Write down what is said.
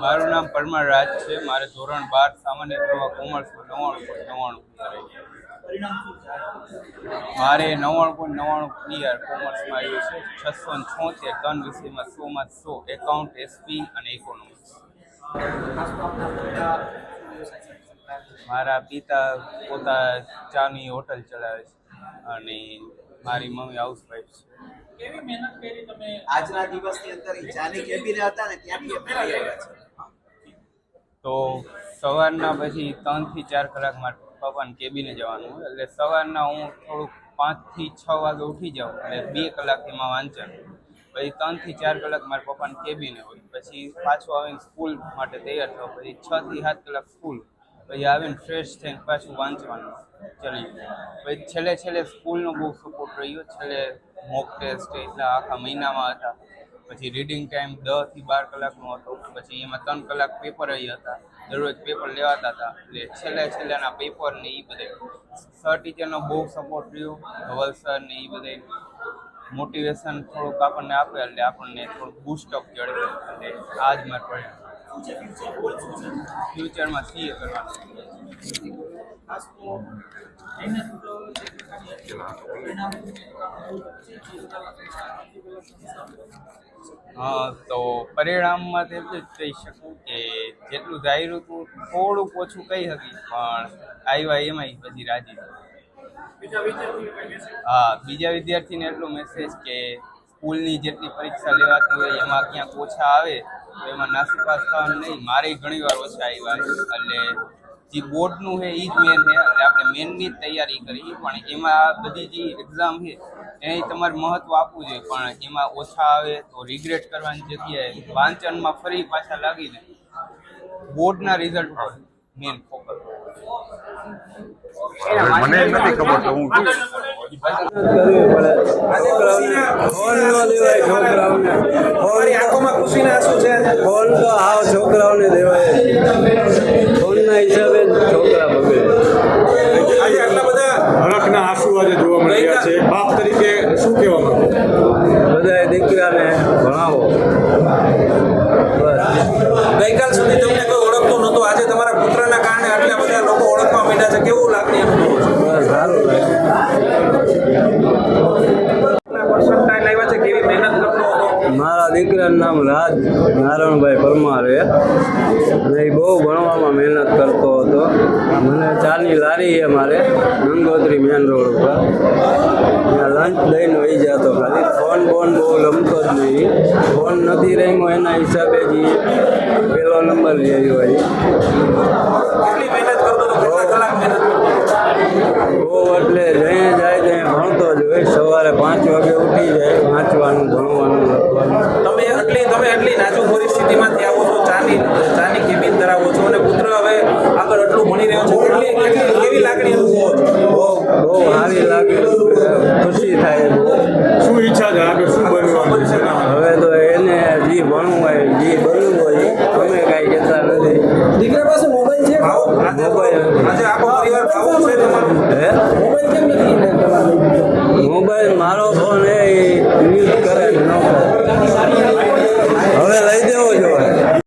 મારું નામ પરમાર રાજ છે. મારે ધોરણ બાર સામાન્ય પ્રવાહ કોમર્સ નવ્વાણું પોઈન્ટ નવ્વાણું મારે નવ્વાણું પોઈન્ટ નવ્વાણું ક્લિયર કોમર્સમાં આવ્યું છે. છસો ને છોતેર ત્રણ વિષયમાં સોમાં સો એકાઉન્ટ એસપી અને ઇકોનોમિક્સ મારા પિતા પોતા ચાની હોટલ ચલાવે છે અને મારી મમ્મી હાઉસવાઈફ છે. કેવી મહેનત કરી તમે? આજના દિવસની અંદર જાને કેબીને હતા ને ત્યાંથી અમે આવ્યા છે તો સવારના પછી ત્રણથી ચાર કલાક માટે પપ્પાને કેબિને જવાનું હોય. એટલે સવારના હું થોડુંક પાંચથી છ વાગે ઉઠી જાઉં એટલે બે કલાક એમાં વાંચન. પછી ત્રણથી ચાર કલાક મારા પપ્પાને કેબિને હોય. પછી પાછું આવીને સ્કૂલ માટે તૈયાર થવું પછી છ થી સાત કલાક સ્કૂલ. પછી આવીને ફ્રેશ થઈને પાછું વાંચવાનું ચલી પછી છેલ્લે છેલ્લે સ્કૂલનો બહુ સપોર્ટ રહ્યો. છેલ્લે મોક ટેસ્ટ એટલા આખા મહિનામાં હતા. પછી રીડિંગ ટાઈમ દસથી બાર કલાકનો હતો. પછી એમાં ત્રણ કલાક પેપર હતા. દરરોજ પેપર લેવાતા હતા. એટલે છેલ્લે છેલ્લાના પેપર ને એ બધે સર ટીચરનો બહુ સપોર્ટ રહ્યો. ધવલ સર ને એ બધે મોટિવેશન થોડુંક આપણને આપે એટલે આપણને થોડુંક બૂસ્ટઅપ ચડે એટલે આ જ મારે પરિણામ. ફ્યુચરમાં સીએ કરવાનું. તો પરિણામમાં તો એટલું જ કહી શકું કે જેટલું જાહેરું હતું, થોડુંક ઓછું કહી શકી પણ આવ્યા એમાંય પછી રાજી હા બીજા વિદ્યાર્થીને એટલો મેસેજ કે સ્કૂલની જેટલી પરીક્ષા લેવાતી હોય, એમાં ક્યાંક ઓછા આવે એમાં નાસીપાસ થવાનું નહીં, મારે ઘણી વાર ઓછા આવ્યા એટલે જે બોર્ડનું છે એ જ મેન છે. એટલે આપણે મેનની જ તૈયારી કરી. પણ એમાં બધી જે એક્ઝામ છે, એને તમારે મહત્વ આપવું જોઈએ. પણ એમાં ઓછા આવે તો રિગ્રેટ કરવાની જગ્યાએ વાંચનમાં ફરી પાછા લાગીને બોર્ડના રિઝલ્ટ પર મેન ફોકસ મને નથી ખબર તો હું છોકરાઓને દેવાય. ફોનના હિસાબે છોકરા બગડે આજે આટલા બધા હરખના આંસુ આજે જોવા મળી રહ્યા છે. બાપ તરીકે શું કહેવા માંગો? બધાએ દીકરાને ભણાવો. બસ. ગઈકાલ સુધી તમને કોઈ ઓળખતું નહોતું આજે તમારા પુત્રના કારણે આટલા બધા લોકો કેવું લાગણી અનુભવો છો? બસ સારું લાગે. કેવી મહેનત કરતો મારા દીકરાનું નામ રાજ નારાયણભાઈ પરમાર છે. અને એ બહુ ભણવામાં મહેનત કરતો હતો. મને ચાની લારી છે મારે ગંગોત્રી મેન રોડ ઉપર. ત્યાં લંચ લઈને વહી જતો ખાલી. ફોન બોન બહુ રમતો જ નહીં. ફોન નથી રમ્યો એના હિસાબે જ પહેલો પેલો નંબર લઈ આવ્યો એ કેટલી મહેનત કરતો હતો કેટલા કલાક મહેનત કરતો હતો બહુ એટલે જઈએ જાય ત્યાં ભણતો જ હોય સવારે પાંચ જાય વાંચવાનું ભણવાનું લખવાનું. તમે એટલી તમે એટલી નાજુક પરિસ્થિતિમાંથી આવો છો ચાની ચાની કેબિન ધરાવો છો અને પુત્ર હવે આગળ એટલું ભણી રહ્યો છે એટલી કેટલી કેવી લાગણી અનુભવો છો? બહુ બહુ સારી લાગે ખુશી થાય બહુ શું ઈચ્છા છે આગળ શું બનવાનું? છે હવે તો એને જે ભણવું હોય જે બનવું હોય અમે કાંઈ કહેતા નથી. દીકરા પાસે મોબાઈલ છે? ભાવ? મોબાઈલ. આજે આખો પરિવાર ભાવું છે તમારું?